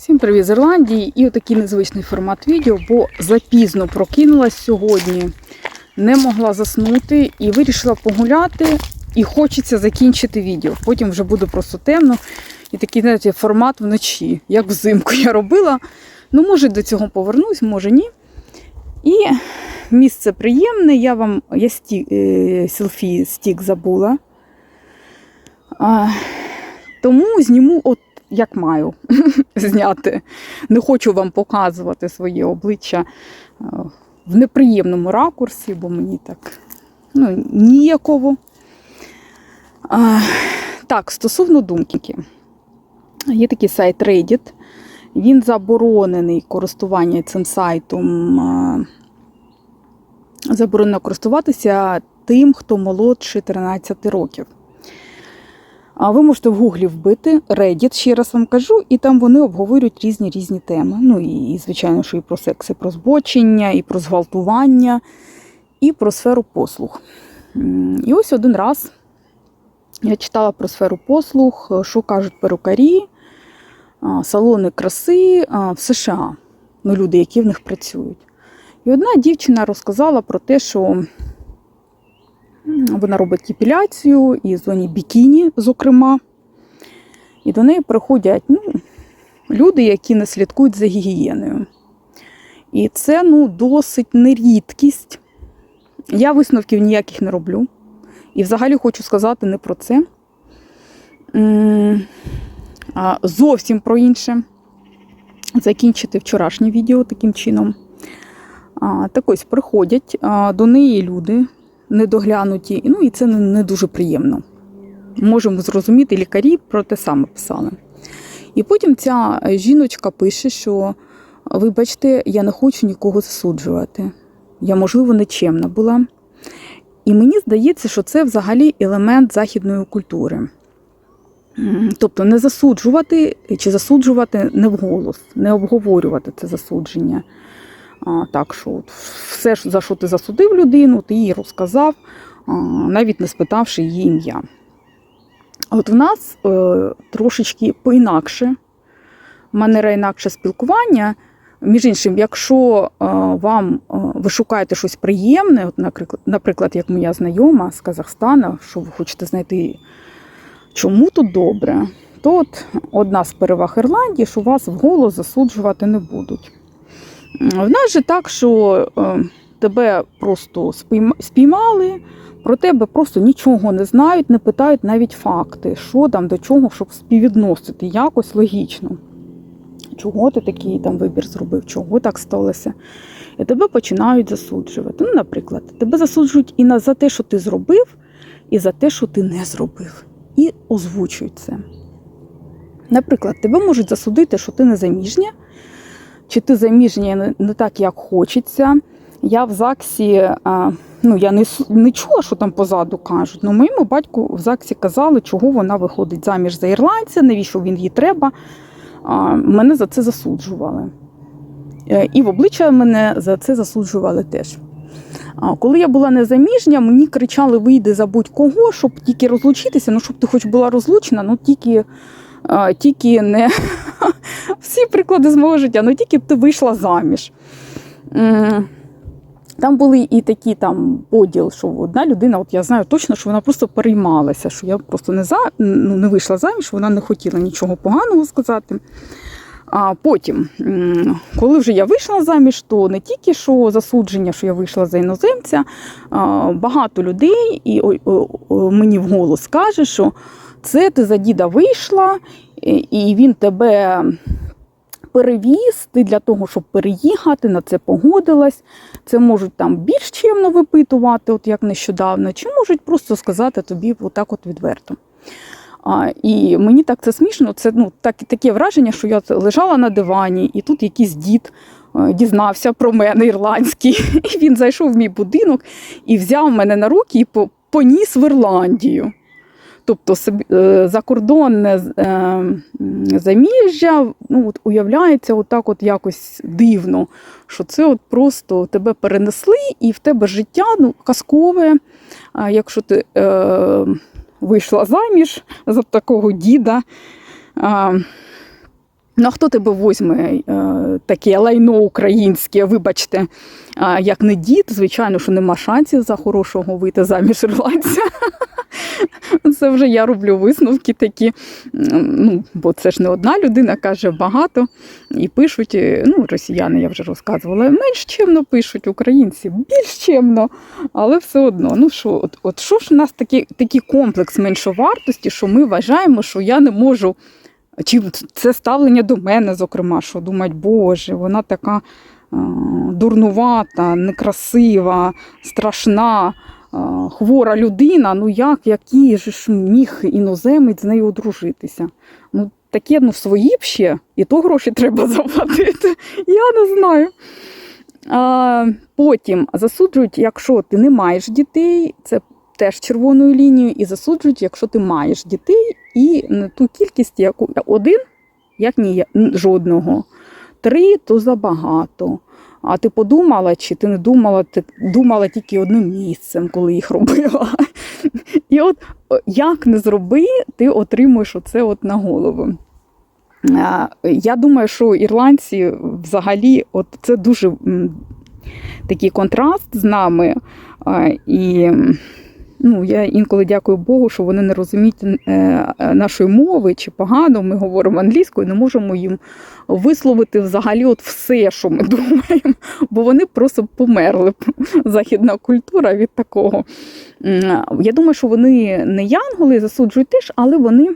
Всім привіт з Ірландії і отакий незвичний формат відео, бо запізно прокинулась сьогодні, не могла заснути і вирішила погуляти. І хочеться закінчити відео. Потім вже буде просто темно. І такий знаєте, формат вночі, як взимку я робила. Ну, може, до цього повернусь, може ні. І місце приємне. Я вам я сті, е, селфі стік забула. А, тому зніму от як маю зняти. Не хочу вам показувати своє обличчя е, в неприємному ракурсі, бо мені так ну, ніяково. А, так, стосовно думки. Є такий сайт Reddit. Він заборонений користування цим сайтом. Заборонено користуватися тим, хто молодше 13 років. А ви можете в гуглі вбити Reddit, ще раз вам кажу, і там вони обговорюють різні різні теми. Ну і, звичайно, що і про секс, і про збочення, і про зґвалтування, і про сферу послуг. І ось один раз я читала про сферу послуг, що кажуть перукарі, салони краси в США, ну, люди, які в них працюють. І одна дівчина розказала про те, що вона робить епіляцію і зоні бікіні, зокрема. І до неї приходять ну, люди, які не слідкують за гігієною. І це ну, досить нерідкість. Я висновків ніяких не роблю. І взагалі хочу сказати не про це. А Зовсім про інше. Закінчити вчорашнє відео таким чином. Так ось приходять до неї люди недоглянуті, ну і це не, дуже приємно. Можемо зрозуміти, лікарі про те саме писали. І потім ця жіночка пише, що вибачте, я не хочу нікого засуджувати. Я, можливо, нечемна була. І мені здається, що це взагалі елемент західної культури. Тобто не засуджувати чи засуджувати не вголос, не обговорювати це засудження. Так що от все, за що ти засудив людину, ти їй розказав, навіть не спитавши її ім'я. От в нас е, трошечки поінакше, манера інакше спілкування. Між іншим, якщо е, вам е, ви шукаєте щось приємне, от, наприклад, наприклад, як моя знайома з Казахстана, що ви хочете знайти, чому тут добре, то от одна з переваг Ірландії, що вас вголос засуджувати не будуть. В нас же так, що е, тебе просто спіймали, про тебе просто нічого не знають, не питають навіть факти, що там до чого, щоб співвідносити якось логічно. Чого ти такий там вибір зробив, чого так сталося? І тебе починають засуджувати. Ну, наприклад, тебе засуджують і за те, що ти зробив, і за те, що ти не зробив. І озвучують це. Наприклад, тебе можуть засудити, що ти не заміжня, чи ти заміжня не, так, як хочеться. Я в ЗАГСі, ну я не, не чула, що там позаду кажуть. Ну, моєму батьку в ЗАГСі казали, чого вона виходить заміж за ірландця, навіщо він їй треба. Мене за це засуджували. Е, І в обличчя мене за це засуджували теж. Коли я була незаміжня, мені кричали: вийди за будь-кого, щоб тільки розлучитися, ну щоб ти хоч була розлучена, ну тільки, тільки не всі приклади з мого життя, ну тільки б ти вийшла заміж. Там були і такі там поділ, що одна людина, от я знаю точно, що вона просто переймалася, що я просто не за ну, не вийшла заміж, вона не хотіла нічого поганого сказати. А потім, коли вже я вийшла заміж, то не тільки що засудження, що я вийшла за іноземця, багато людей і мені вголос каже, що це ти за діда вийшла, і- він тебе перевіз, ти для того, щоб переїхати, на це погодилась. Це можуть там більш чемно випитувати, от як нещодавно, чи можуть просто сказати тобі отак от відверто. А, і мені так це смішно. Це ну, так, таке враження, що я лежала на дивані, і тут якийсь дід е, дізнався про мене ірландський. І він зайшов в мій будинок і взяв мене на руки і поніс в Ірландію. Тобто е, закордонне е, заміжжя ну, от, уявляється отак от якось дивно, що це от просто тебе перенесли, і в тебе життя ну, казкове. Якщо ти е, вийшла заміж за такого діда. А, Ну, а хто тебе возьме е, таке лайно українське, вибачте, як не дід, звичайно, що нема шансів за хорошого вийти заміж ірландця. Це вже я роблю висновки такі. Ну, бо це ж не одна людина каже багато. І пишуть, е, ну, росіяни, я вже розказувала, менш чемно пишуть українці, більш чемно, але все одно. Ну що, от що ж у нас такий, такий комплекс меншовартості, що ми вважаємо, що я не можу. Чи це ставлення до мене, зокрема, що думають, Боже, вона така е, дурнувата, некрасива, страшна, е, хвора людина. Ну як, який ж міг іноземець з нею одружитися? Ну, таке ну, свої б ще, і то гроші треба заплатити. Я не знаю. А, потім засуджують, якщо ти не маєш дітей, це теж червоною лінією, і засуджують, якщо ти маєш дітей, і не ту кількість, яку один, як ні, жодного. Три то забагато. А ти подумала, чи ти не думала, ти думала тільки одним місцем, коли їх робила. І от як не зроби, ти отримуєш оце от на голову. Я думаю, що ірландці взагалі от це дуже такий контраст з нами. І ну, я інколи дякую Богу, що вони не розуміють е, е, нашої мови чи погано ми говоримо англійською, не можемо їм висловити взагалі от все, що ми думаємо, бо вони просто померли. Західна культура від такого. Я думаю, що вони не янголи засуджують теж, але вони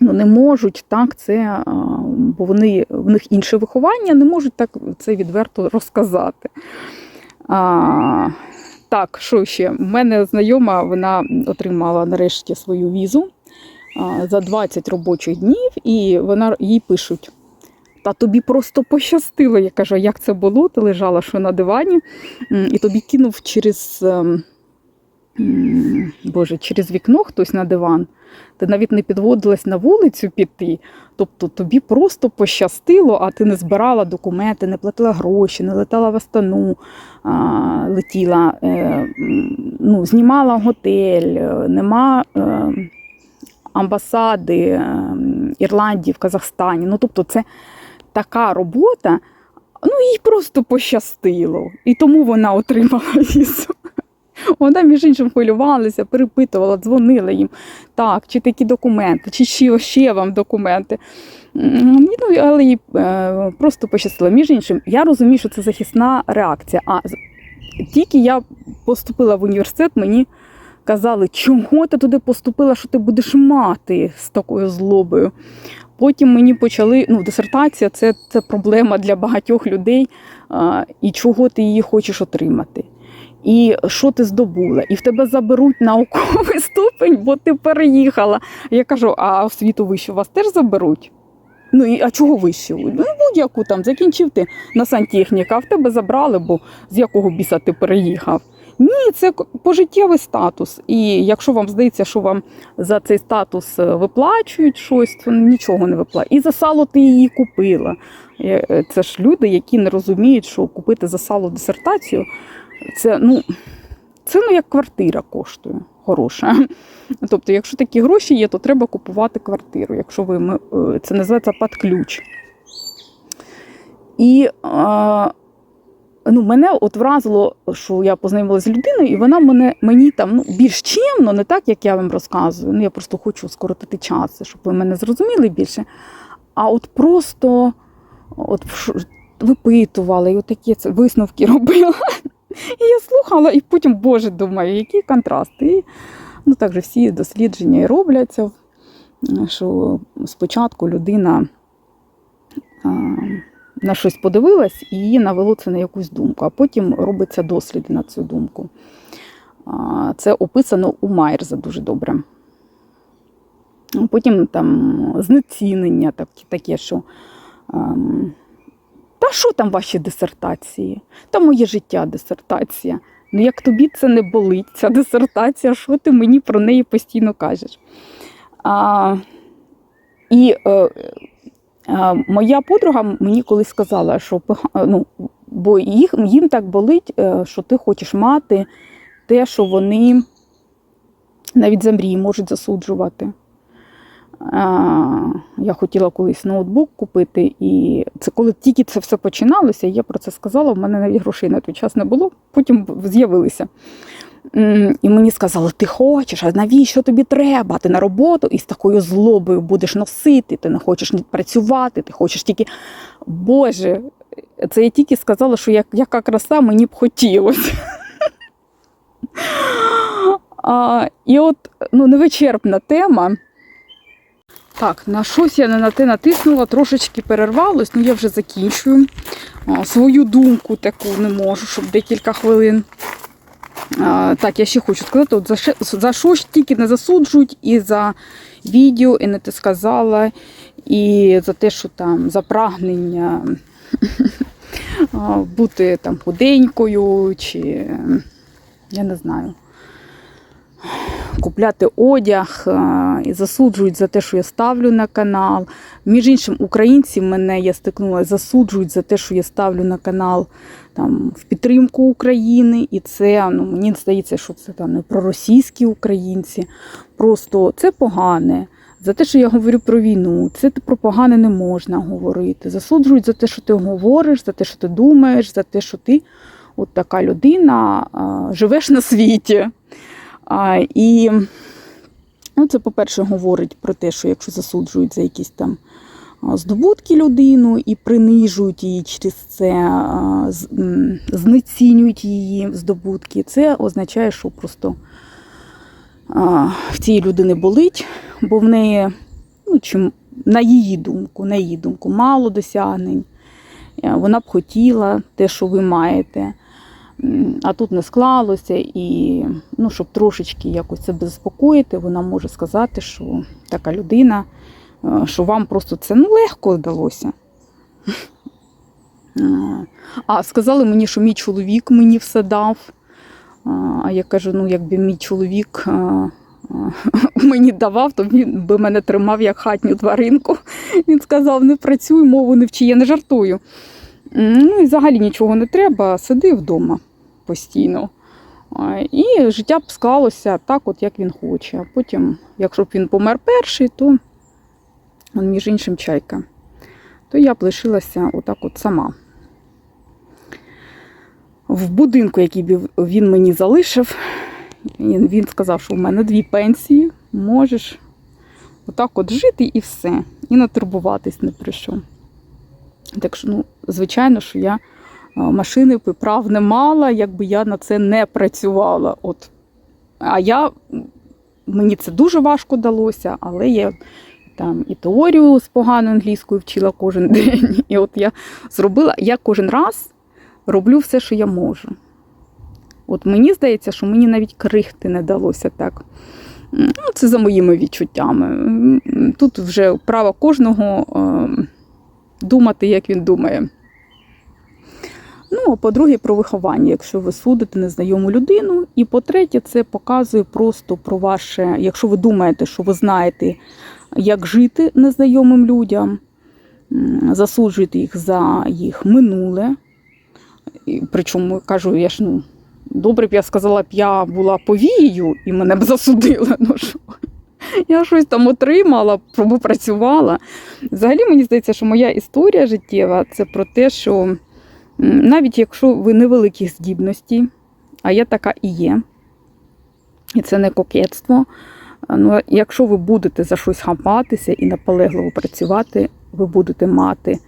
ну, не можуть так це, бо вони в них інше виховання, не можуть так це відверто розказати. А, так, що ще? У мене знайома, вона отримала нарешті свою візу за 20 робочих днів, і вона їй пишуть. Та тобі просто пощастило. Я кажу, як це було? Ти лежала що на дивані, і тобі кинув через, ем, Боже, через вікно хтось на диван. Ти навіть не підводилась на вулицю піти. Тобто тобі просто пощастило, а ти не збирала документи, не платила гроші, не летала в Астану, летіла, е, ну, знімала готель, е, нема е, амбасади Ірландії в Казахстані. Ну, тобто, це така робота, ну їй просто пощастило. І тому вона отримала візу. Вона, між іншим, хвилювалася, перепитувала, дзвонила їм. Так, чи такі документи, чи ще, ще вам документи. Ну, але їй е, просто пощастило. Між іншим, я розумію, що це захисна реакція. А тільки я поступила в університет, мені казали, чого ти туди поступила, що ти будеш мати з такою злобою. Потім мені почали, ну, дисертація це, це проблема для багатьох людей, і чого ти її хочеш отримати. І що ти здобула? І в тебе заберуть науковий ступень, бо ти переїхала. Я кажу, а освіту вищу вас теж заберуть? Ну і а чого вищу? Ну, будь-яку там закінчив ти на сантехніка, а в тебе забрали, бо з якого біса ти переїхав. Ні, це пожиттєвий статус. І якщо вам здається, що вам за цей статус е, виплачують щось, то нічого не виплачують. І за сало ти її купила. Е, е, Це ж люди, які не розуміють, що купити за сало дисертацію це ну, це ну як квартира коштує хороша. Тобто, якщо такі гроші є, то треба купувати квартиру. Якщо ви е, це називається під ключ. І а, ну, мене от вразило, що я познайомилася з людиною, і вона мене, мені там ну, більш чемно, не так, як я вам розказую. Ну, я просто хочу скоротити час, щоб ви мене зрозуміли більше. А от просто от, випитувала, і от такі висновки робила. І я слухала, і потім, Боже, думаю, який контраст. І ну, так же всі дослідження і робляться, що спочатку людина а, на щось подивилась і її навело це на якусь думку, а потім робиться дослід на цю думку. А, Це описано у Майерза дуже добре. Потім там знецінення так, таке, що. ем, Та що там ваші дисертації? Та моє життя дисертація. Ну як тобі це не болить, ця дисертація, що ти мені про неї постійно кажеш? А, і е, е, моя подруга мені колись сказала, що ну, бо їх, їм так болить, е, що ти хочеш мати те, що вони навіть за мрії можуть засуджувати. Я хотіла колись ноутбук купити, і це коли тільки це все починалося, я про це сказала, в мене навіть грошей на той час не було, потім з'явилися. І мені сказали, ти хочеш, а навіщо тобі треба? Ти на роботу і з такою злобою будеш носити, ти не хочеш працювати, ти хочеш тільки. Боже, це я тільки сказала, що як, яка краса мені б хотілося. І от ну, невичерпна тема. Так, на щось я не на те натиснула, трошечки перервалось, ну я вже закінчую. Свою думку таку не можу, щоб декілька хвилин. Так, я ще хочу сказати, от за, що ж тільки не засуджують і за відео, і не те сказала, і за те, що там за прагнення бути там худенькою, чи я не знаю купляти одяг і засуджують за те, що я ставлю на канал. Між іншим, українці мене я стикнулася, засуджують за те, що я ставлю на канал там, в підтримку України. І це ну, мені здається, що це там не проросійські українці. Просто це погане. За те, що я говорю про війну, це про погане не можна говорити. Засуджують за те, що ти говориш, за те, що ти думаєш, за те, що ти от така людина живеш на світі. А, і ну, це, по-перше, говорить про те, що якщо засуджують за якісь там здобутки людину і принижують її через це, знецінюють її здобутки, це означає, що просто в цієї людини болить, бо в неї, ну, чим, на її думку, на її думку, мало досягнень. Е, Вона б хотіла те, що ви маєте. А тут не склалося, і ну, щоб трошечки якось себе заспокоїти, вона може сказати, що така людина, е, що вам просто це ну, легко вдалося. Е, А сказали мені, що мій чоловік мені все дав. А, А я кажу: ну, якби мій чоловік е, е, мені давав, то він би мене тримав як хатню тваринку. Він сказав: не працюй, мову не вчи, я не жартую. Ну і взагалі нічого не треба, сиди вдома постійно. І життя б склалося так, от як він хоче. А потім, якщо б він помер перший, то між іншим чайка, то я б лишилася отак от сама. В будинку, який він мені залишив, він сказав, що в мене дві пенсії, можеш отак от жити і все. І не турбуватись не про що. Так що, ну, звичайно, що я машини прав не мала, якби я на це не працювала. От. А я, мені це дуже важко далося, але я там і теорію з поганою англійською вчила кожен день. І от я зробила, я кожен раз роблю все, що я можу. От мені здається, що мені навіть крихти не далося так. Ну, це за моїми відчуттями. Тут вже право кожного ем, думати, як він думає. Ну, а по-друге, про виховання, якщо ви судите незнайому людину. І по-третє, це показує просто про ваше, якщо ви думаєте, що ви знаєте, як жити незнайомим людям, засуджуєте їх за їх минуле. І, причому кажу, я ж ну, добре б я сказала б, я була повією і мене б засудили. Ну що? Я щось там отримала, або працювала. Взагалі, мені здається, що моя історія життєва це про те, що навіть якщо ви невеликих здібностей, а я така і є, і це не кокетство. Ну, якщо ви будете за щось хапатися і наполегливо працювати, ви будете мати.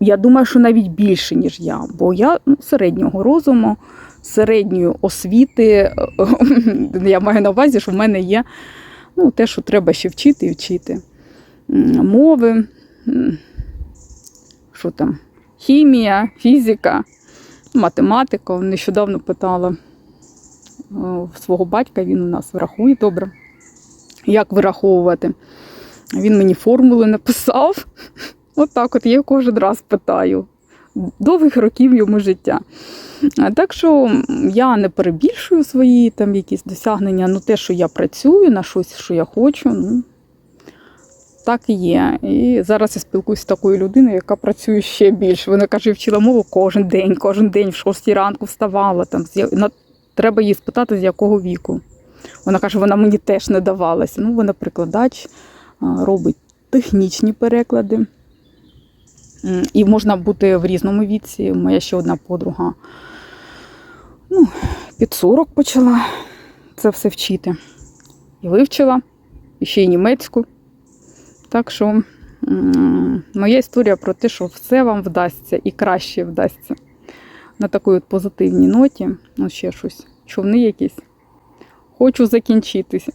Я думаю, що навіть більше, ніж я, бо я ну, середнього розуму, середньої освіти. Я маю на увазі, що в мене є ну, те, що треба ще вчити і вчити. Мови, що там, хімія, фізика, математика. Нещодавно питала свого батька, він у нас врахує добре, як вираховувати. Він мені формули написав. От так от я кожен раз питаю. Довгих років йому життя. Так що я не перебільшую свої там якісь досягнення, ну те, що я працюю на щось, що я хочу, ну так і є. І зараз я спілкуюся з такою людиною, яка працює ще більше. Вона каже, вчила мову кожен день, кожен день в 6 ранку вставала. Там, треба їй спитати, з якого віку. Вона каже, вона мені теж не давалася. Ну, вона прикладач робить технічні переклади. І можна бути в різному віці. Моя ще одна подруга ну, під 40 почала це все вчити. І вивчила, і ще й німецьку. Так що моя історія про те, що все вам вдасться і краще вдасться. На такій от позитивній ноті. Ну, ще щось. Човни якісь. Хочу закінчитися.